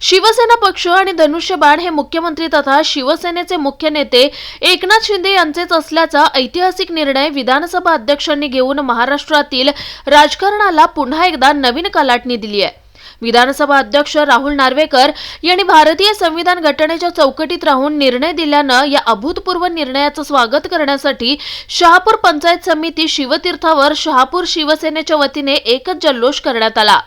शिवसेना पक्ष आणि धनुष्यबाण हे मुख्यमंत्री तथा शिवसेनेचे मुख्य नेते एकनाथ शिंदे यांचेच असल्याचा ऐतिहासिक निर्णय विधानसभा अध्यक्षांनी घेऊन महाराष्ट्रातील राजकारणाला पुन्हा एकदा नवीन कलाटणी दिली आहे. विधानसभा अध्यक्ष राहुल नार्वेकर यांनी भारतीय संविधान घटनेच्या चौकटीत राहून निर्णय दिल्यानं या अभूतपूर्व निर्णयाचं स्वागत करण्यासाठी शहापूर पंचायत समिती शिवतीर्थावर शहापूर शिवसेनेच्या वतीने एकच जल्लोष करण्यात आला.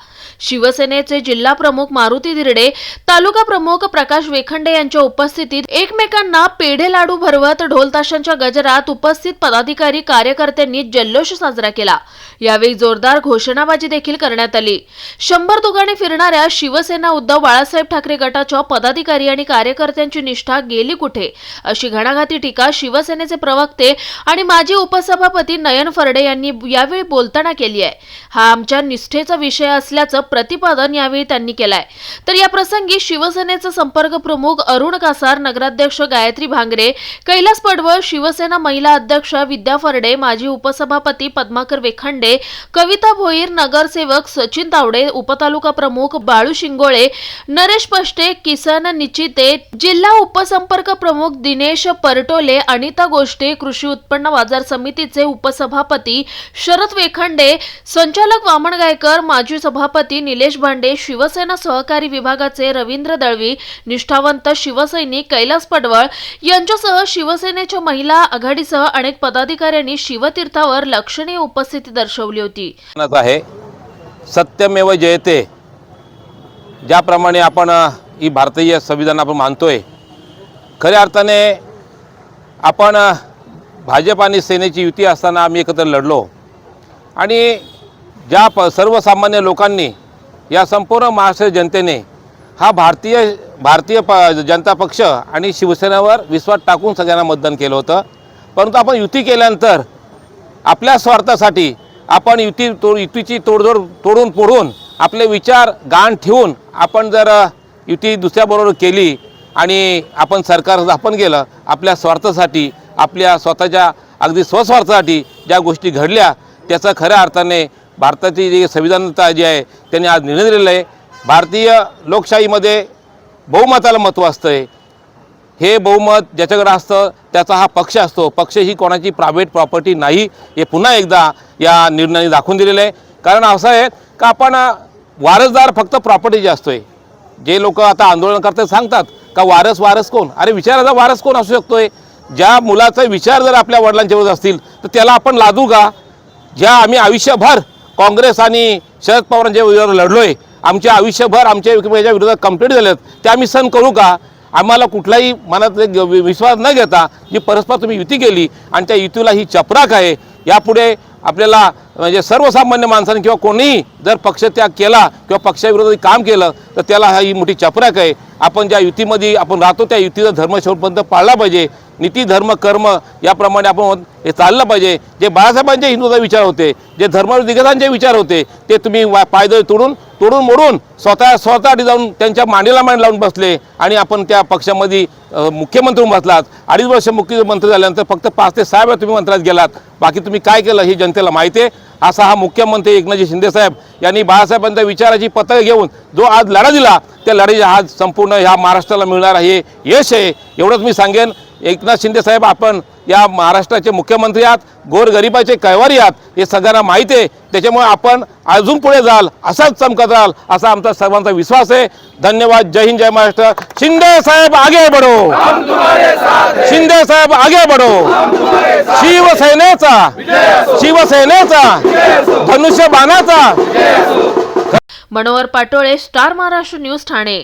शिवसेनेचे जिल्हा प्रमुख मारुती दिरडे तालुका प्रमुख प्रकाश वेखंडे यांच्या उपस्थितीत एकमेकांना पेढे लाडू भरवत ढोलताशांच्या गजरात उपस्थित पदाधिकारी कार्यकर्त्यांनी जल्लोष साजरा केला. यावेळी जोरदार घोषणाबाजी देखील करण्यात आली. शंभर दुकाने फिरणाऱ्या शिवसेना उद्धव बाळासाहेब ठाकरे गटाच्या पदाधिकारी आणि कार्यकर्त्यांची निष्ठा गेली कुठे? अशी घणाघाती टीका शिवसेनेचे प्रवक्ते आणि माजी उपसभापती नयन फरडे यांनी यावेळी बोलताना केली आहे. हा आमच्या निष्ठेचा विषय असल्याचं प्रतिपादन यावेळी त्यांनी केलंय. तर या प्रसंगी शिवसेनेचे संपर्क प्रमुख अरुण कासार नगराध्यक्ष गायत्री भांगरे कैलास पडवळ शिवसेना महिला अध्यक्ष विद्या फरडे माजी उपसभापती पद्माकर वेखंडे कविता भोईर नगरसेवक सचिन तावडे उपतालुका प्रमुख बाळू शिंगोळे नरेश पष्टे किसन निचिते जिल्हा उपसंपर्क प्रमुख दिनेश परटोले अनिता गोष्टे कृषी उत्पन्न बाजार समितीचे उपसभापती शरद वेखंडे संचालक वामन गायकर माजी सभापती निलेश भांडे शिवसेना सहकारी विभागाचे रवींद्र दळवी निष्ठावंत शिवसैनिक कैलास पडवळ यांच्यासह शिवसेनेच्या महिला आघाडीसह अनेक पदाधिकाऱ्यांनी शिवतीर्थावर लक्षणीय उपस्थिती दर्शवली होती. आहे. सत्यमेव जयते. ज्याप्रमाणे आपण ही भारतीय संविधान आपण मानतोय. खऱ्या अर्थाने आपण भाजप आणि सेनेची युती असताना आम्ही एकत्र लढलो. आणि ज्या प सर्वसामान्य लोकांनी या संपूर्ण महाराष्ट्र जनतेने हा भारतीय भारतीय प जनता पक्ष आणि शिवसेनेवर विश्वास टाकून सगळ्यांना मतदान केलं होतं. परंतु आपण युती केल्यानंतर आपल्या स्वार्थासाठी आपण युती तो युतीची तोडजोड तोडून फोडून आपले विचार गाण ठेवून आपण जर युती दुसऱ्याबरोबर केली आणि आपण सरकार स्थापन केलं आपल्या स्वार्थासाठी आपल्या स्वतःच्या अगदी स्वस्वार्थासाठी ज्या गोष्टी घडल्या त्याचा खऱ्या अर्थाने भारताची जी संविधानता जी आहे त्यांनी आज निर्णय दिलेला आहे. भारतीय लोकशाहीमध्ये बहुमताला महत्त्व असतं आहे हे बहुमत ज्याच्याकडे असतं त्याचा हा पक्ष असतो. पक्ष ही कोणाची प्रायव्हेट प्रॉपर्टी नाही हे पुन्हा एकदा या निर्णयाने दाखवून दिलेलं आहे. कारण असं आहे का आपण वारसदार फक्त प्रॉपर्टी जे असतो आहे जे लोक आता आंदोलन करतात सांगतात का वारस वारस कोण? अरे विचाराचा वारस कोण असू शकतो आहे ज्या मुलाचा विचार जर आपल्या वडिलांच्या असतील तर त्याला आपण लादू का? ज्या आम्ही आयुष्यभर काँग्रेस आणि शरद पवारांच्या विरोधात लढलो आहे आमच्या आयुष्यभर आमच्या एकमेकांच्या विरोधात कंप्लीट झालेत. ते आम्ही सहन करू का? आम्हाला कुठलाही मनात एक विश्वास न घेता जी परस्पर तुम्ही युती केली आणि त्या युतीला ही चपराक आहे यापुढे आपल्याला म्हणजे सर्वसामान्य माणसाने किंवा कोणीही जर पक्षत्याग केला किंवा पक्षाविरोधात काम केलं तर त्याला हा ही मोठी चपराक आहे. आपण ज्या युतीमध्ये आपण राहतो त्या युतीचा धर्म शेवटपर्यंत पाळला पाहिजे. नीती धर्म कर्म याप्रमाणे आपण हे चाललं पाहिजे. जे बाळासाहेबांचे हिंदूचा विचार होते जे धर्म दिग्गजांचे विचार होते ते तुम्ही वा- पायदळ तोडून तोडून मोडून स्वतः स्वतः जाऊन त्यांच्या मांडीला मांड लावून बसले आणि आपण त्या पक्षामध्ये मुख्यमंत्री होऊन बसलात. अडीच वर्ष मुख्यमंत्री झाल्यानंतर फक्त पाच ते सहा वेळा तुम्ही मंत्र्यात गेलात. बाकी तुम्ही काय केलं हे जनतेला माहिती आहे. असा हा मुख्यमंत्री एकनाथजी शिंदेसाहेब यांनी बाळासाहेबांच्या विचाराची पत्र घेऊन जो आज लढा दिला त्या लढाईचा आज संपूर्ण ह्या महाराष्ट्राला मिळणार आहे यश आहे एवढंच मी सांगेन. एकनाथ शिंदे साहेब आपण या महाराष्ट्राचे मुख्यमंत्री आहात गोरगरिबाचे कैवारी आहात हे सगळ्यांना माहीत आहे. त्याच्यामुळे आपण अजून पुढे जाल असाच चमकत राहाल असा आमचा सर्वांचा विश्वास आहे. धन्यवाद. जय हिंद जय महाराष्ट्र. शिंदे साहेब आगे बढो. शिंदे साहेब आगे बढो. शिवसेनेचा शिवसेनेचा धनुष्यबाणाचा. Manohar Patole star Maharashtra news Thane.